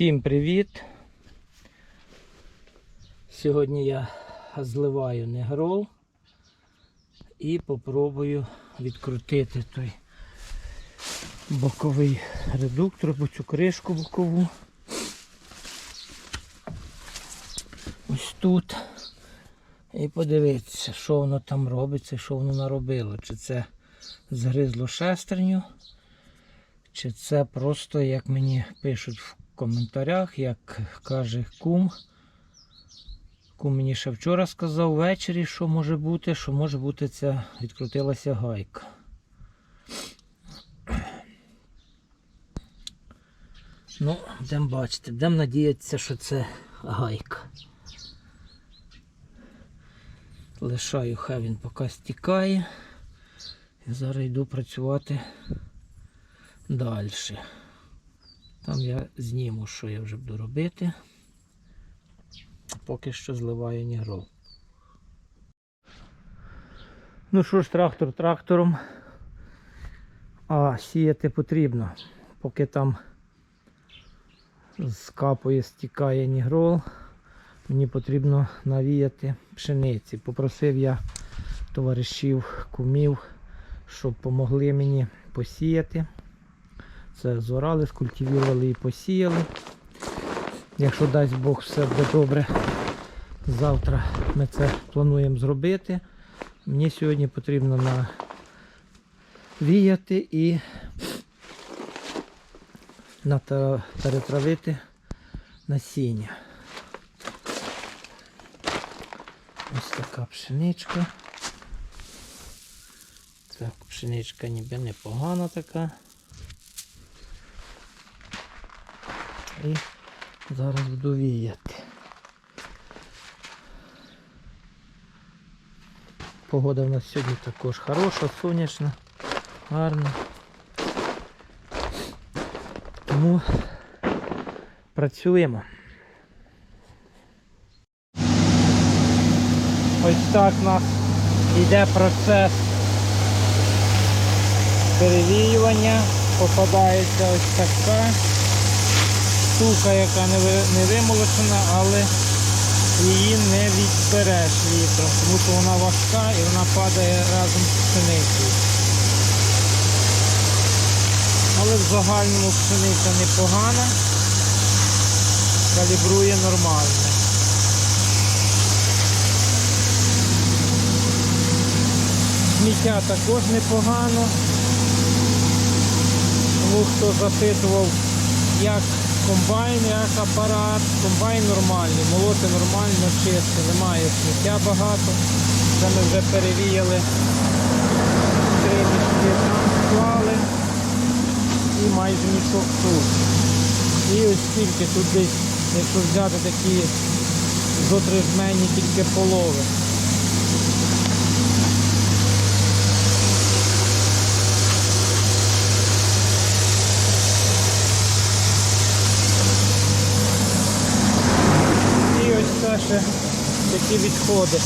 Всім привіт! Сьогодні я зливаю негрол і попробую відкрутити той боковий редуктор або цю кришку бокову. Ось тут. І подивитися, що воно там робиться, що воно наробило. Чи це згризло шестерню, чи це просто, як мені пишуть в коментарях, як каже кум. Кум мені ще вчора сказав ввечері, що може бути, що може бути ця відкрутилася гайка. Ну, будемо бачити, будемо надіятися, що це гайка. Лишаю, хай він поки стікає. І зараз йду працювати далі. Там я зніму, що я вже буду робити. Поки що зливаю нігрол. Ну що ж, трактор трактором. А сіяти потрібно. Поки там скапує, стікає нігрол, мені потрібно навіяти пшениці. Попросив я товаришів, кумів, щоб помогли мені посіяти. Це зорали, скультивірували і посіяли. Якщо дасть Бог все буде добре, завтра ми це плануємо зробити. Мені сьогодні потрібно навіяти і перетравити насіння. Ось така пшеничка. Так, пшеничка ніби непогана така. І зараз буду віяти. Погода в нас сьогодні також хороша, сонячна, гарна. Тому працюємо. Ось так у нас йде процес перевіювання. Попадається ось така штука, яка не, ви- вимолочена, але її не відбереш вітром, тому що вона важка і вона падає разом з пшеницею. Але в загальному пшениця непогана, калібрує нормально. Сміття також непогано. Тому хто запитував, як комбайн, як апарат, комбайн нормальний, молоти нормально, чисто, немає сміття багато. Це ми вже перевіяли три мішки там склали і майже мішок тут. І ось тільки тут десь, якщо взяти такі зотрижмені тільки полови. І ось це ще такі відходи.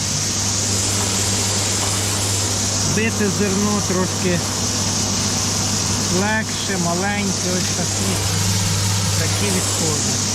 Бити зерно трошки легше, маленьке, ось такі, такі відходи.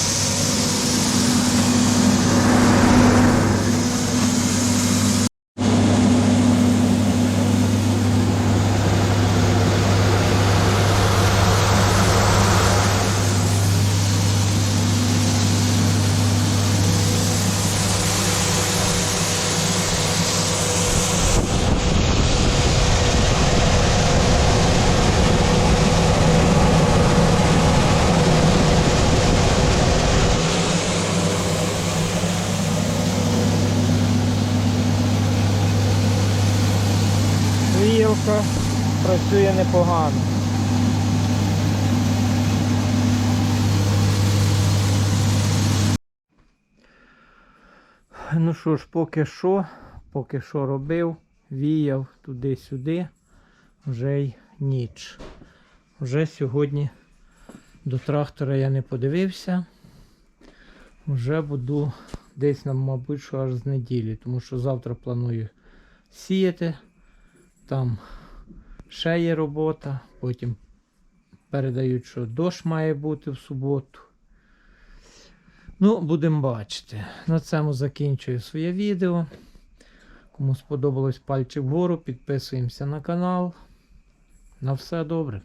Віялка працює непогано. Ну що ж, поки що, поки що робив, віяв туди-сюди, вже й ніч. Вже сьогодні до трактора я не подивився. Вже буду десь, мабуть, що аж з неділі, тому що завтра планую сіяти. Там ще є робота, потім передають, що дощ має бути в суботу. Ну, будемо бачити. На цьому закінчую своє відео. Кому сподобалось пальчик вгору, підписуємося на канал. На все добре.